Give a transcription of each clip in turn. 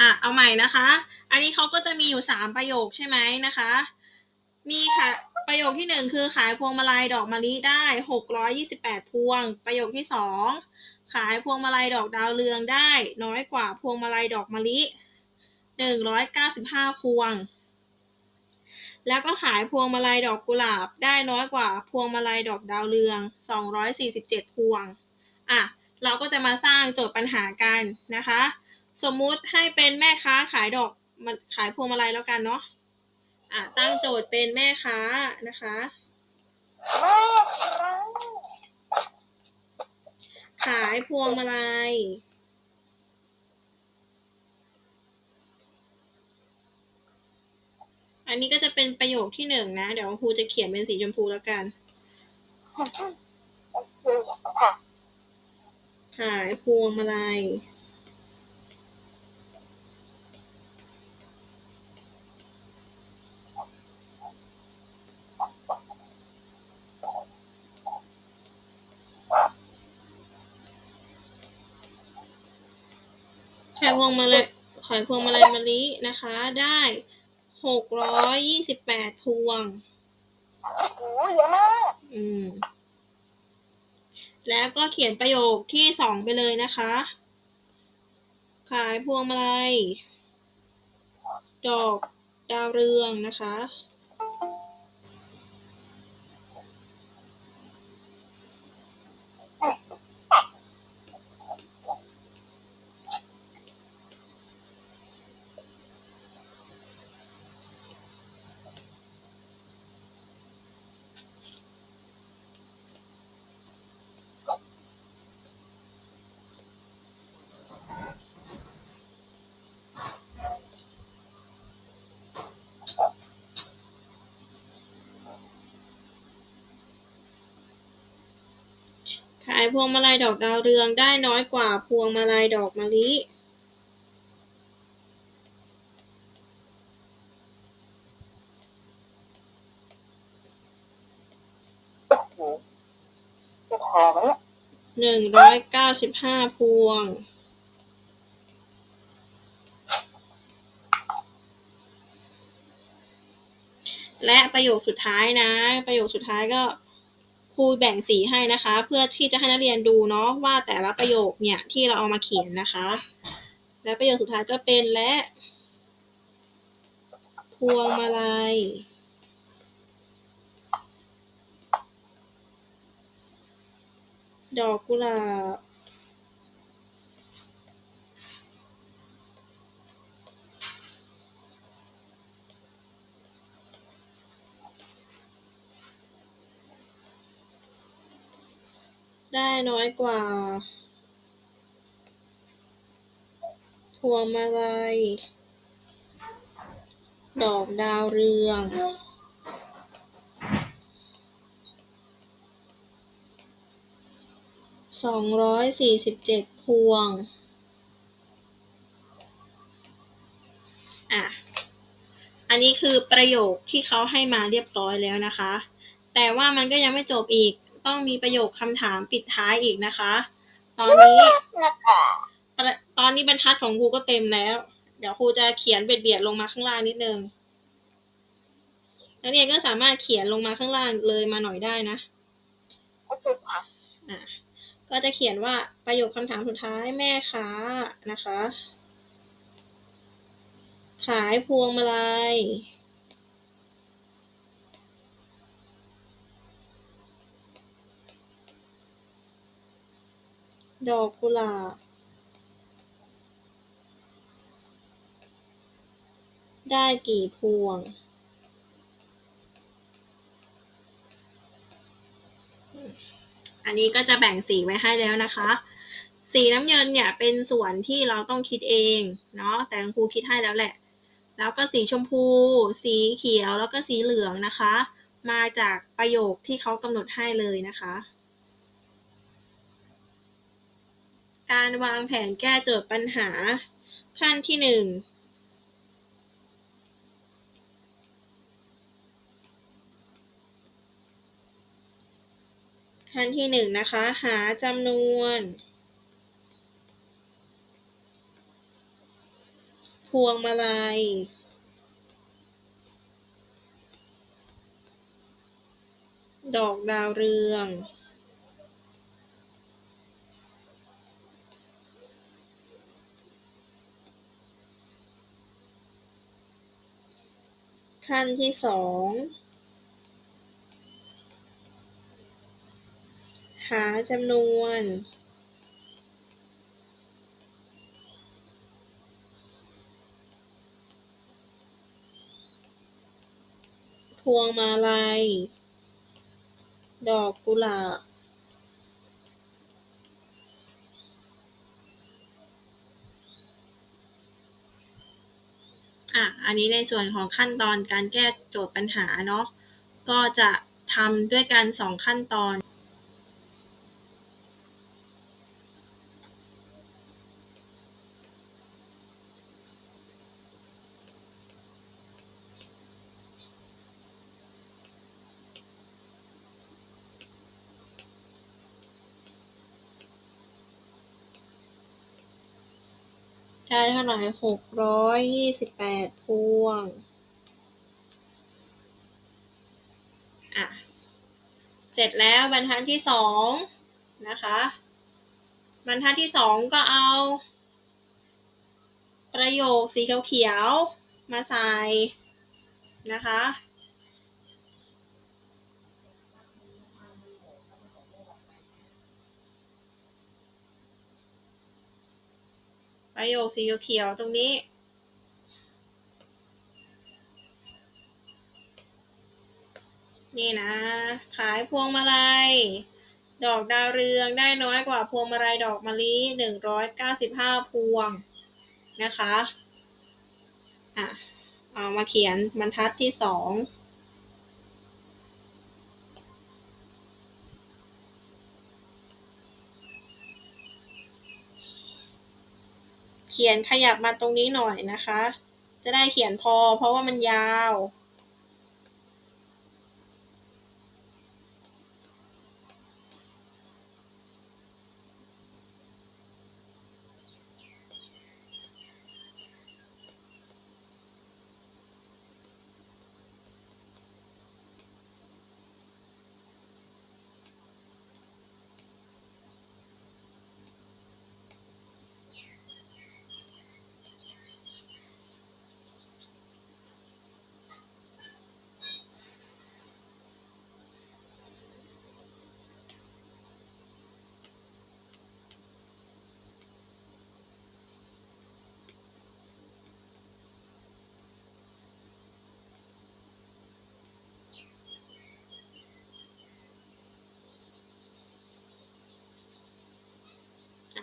อะเอาใหม่นะคะ อันนี้เขาก็จะมีอยู่สามประโยคใช่ไหมนะคะ มีค่ะประโยคที่หนึ่งคือขายพวงมาลัยดอกมะลิได้หกร้อยยี่สิบแปดพวง ประโยคที่สองขายพวงมาลัยดอกดาวเรืองได้ น้อยกว่าพวงมาลัยดอกมะลิหนึ่งร้อยเก้าสิบห้าพวง แล้วก็ขายพวงมาลัยดอกกุหลาบได้น้อยกว่าพวงมาลัยดอกดาวเรืองสองร้อยสี่สิบเจ็ดพวง อะ เราก็จะมาสร้างโจทย์ปัญหากันนะคะ สมมุติให้เป็นแม่ค้าขายดอกมาขายพวงมาลัยแล้วกันเนาะอะตั้งโจทย์เป็นแม่ค้านะคะ ขายพวงมาลัยอันนี้ก็จะเป็นประโยคที่หนึ่งนะ เดี๋ยวครูจะเขียนเป็นสีชมพูแล้วกัน ขายพวงมาลัย ขายพวงมาลัยขายพวงมาลัยมะลินะคะ ได้หกร้อยยี่สิบแปดพวงโอ้ยเยอะมากอืม แล้วก็เขียนประโยคที่สองไปเลยนะคะ ขายพวงมาลัยดอกดาวเรืองนะคะ ขายพวงมาลัยดอกดาวเรืองได้น้อยกว่าพวงมาลัยดอกมะลิโอ้โหจะแพงไหมเนี่ยหนึ่งร้อยเก้าสิบห้าพวง และประโยคสุดท้ายนะ ประโยคสุดท้ายก็ค รูแบ่งสีให้นะคะ เพื่อที่จะให้นักเรียนดูเนาะว่าแต่ละประโยคเนี่ยที่เราเอามาเขียนนะคะ และประโยคสุดท้ายก็เป็นและพวงมาลัยดอกกุหลาบ ได้น้อยกว่าพวงมาลัย ดอกดาวเรือง สองร้อยสี่สิบเจ็ดพวง อะ อันนี้คือประโยคที่เขาให้มาเรียบร้อยแล้วนะคะ แต่ว่ามันก็ยังไม่จบอีก ต้องมีประโยคคำถามปิดท้ายอีกนะคะ ตอนนี้นะคะประตอนนี้บรรทัดของครูก็เต็มแล้ว เดี๋ยวครูจะเขียนเบียดเบียดๆลงมาข้างล่างนิดนึงนักเรียนก็สามารถเขียนลงมาข้างล่างเลยมาหน่อยได้นะโอเคค่ะอะก็จะเขียนว่าประโยคคำถามสุดท้ายแม่ค้านะคะ ขายพวงมาลัย ดอกกุหลาบได้กี่พวงอันนี้ก็จะแบ่งสีไว้ให้แล้วนะคะ สีน้ำเงินเนี่ยเป็นส่วนที่เราต้องคิดเองเนาะแต่ครูคิดให้แล้วแหละ แล้วก็สีชมพู สีเขียวแล้วก็สีเหลืองนะคะ มาจากประโยคที่เขากำหนดให้เลยนะคะ การวางแผนแก้โจทย์ปัญหา ขั้นที่หนึ่งขั้นที่หนึ่งนะคะ หาจำนวน พวงมาลัยดอกดาวเรือง ขั้นที่สองหาจำนวน พวงมาลัย ดอกกุหลาบ อะอันนี้ในส่วนของขั้นตอนการแก้โจทย์ปัญหาเนาะก็จะทำด้วยกันสองขั้นตอน ได้เท่าไหร่หกร้อยยี่สิบแปดพวง อะ เสร็จแล้วบรรทัดที่สองนะคะ บรรทัดที่สองก็เอา ประโยคสีเขียวๆมาใส่นะคะ ประโยคสีเขียวๆตรงนี้ นี่นะ ขายพวงมาลัย ดอกดาวเรืองได้น้อยกว่าพวงมาลัยดอกมะลิหนึ่งร้อยเก้าสิบห้าพวงนะคะ อะ เอามาเขียนบรรทัดที่สอง ขียนขยับมาตรงนี้หน่อยนะคะ จะได้เขียนพอ เพราะว่ามันยาว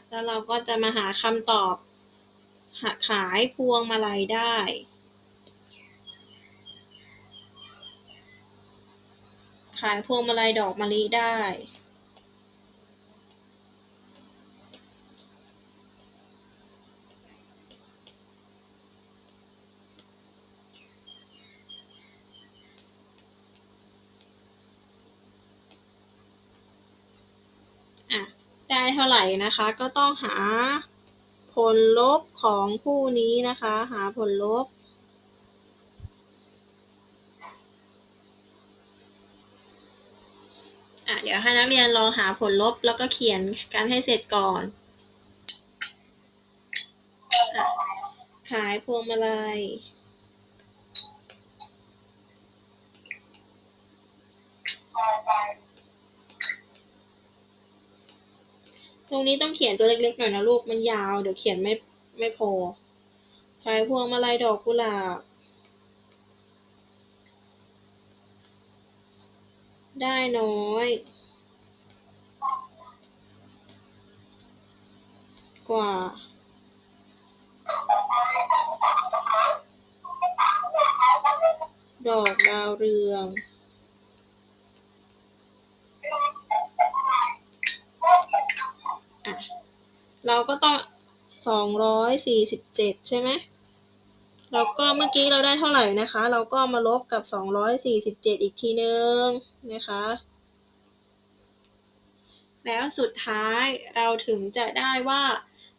แล้วเราก็จะมาหาคำตอบหาขายพวงมาลัยได้ ขายพวงมาลัยดอกมะลิได้ อะ ได้ เท่าไหร่นะคะ ก็ต้องหาผลลบของคู่นี้นะคะ หาผลลบ อะเดี๋ยวให้นักเรียนลองหาผลลบแล้วก็เขียนกันให้เสร็จก่อนอขายพวงมาลัย ตรงนี้ต้องเขียนตัวเล็กๆหน่อยนะลูกมันยาว เดี๋ยวเขียนไม่ไม่พอขายพวงมาลัยดอกกุหลาบ ได้น้อย กว่า ดอกดาวเรือง อะ เราก็ต้อง สองร้อยสี่สิบเจ็ดใช่ไหมแล้วก็เมื่อกี้เราได้เท่าไหร่นะคะ เราก็มาลบกับสองร้อยสี่สิบเจ็ดอีกทีนึงนะคะ แล้วสุดท้ายเราถึงจะได้ว่า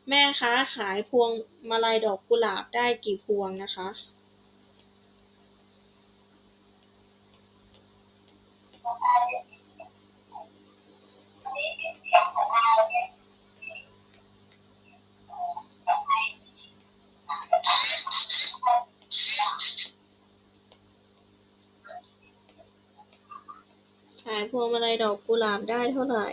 แม่ค้าขายพวงมาลัยดอกกุหลาบได้กี่พวงนะคะ ขายพวงมาลัย ดอกกุหลาบได้เท่าไหร่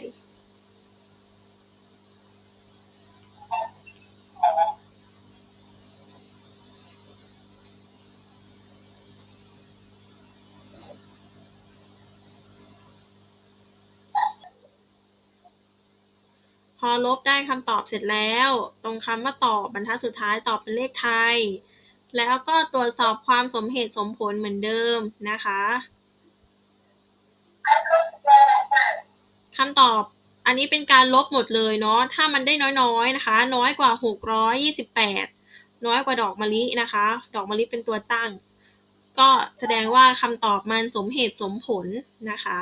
พอลบได้คำตอบเสร็จแล้ว ตรงคำว่าตอบบรรทัดสุดท้ายตอบเป็นเลขไทย แล้วก็ตรวจสอบความสมเหตุสมผลเหมือนเดิมนะคะ คำตอบอันนี้เป็นการลบหมดเลยเนาะ ถ้ามันได้น้อยๆนะคะ น้อยกว่า 628 น้อยกว่าดอกมะลินะคะ ดอกมะลิเป็นตัวตั้ง ก็แสดงว่าคำตอบมันสมเหตุสมผลนะคะ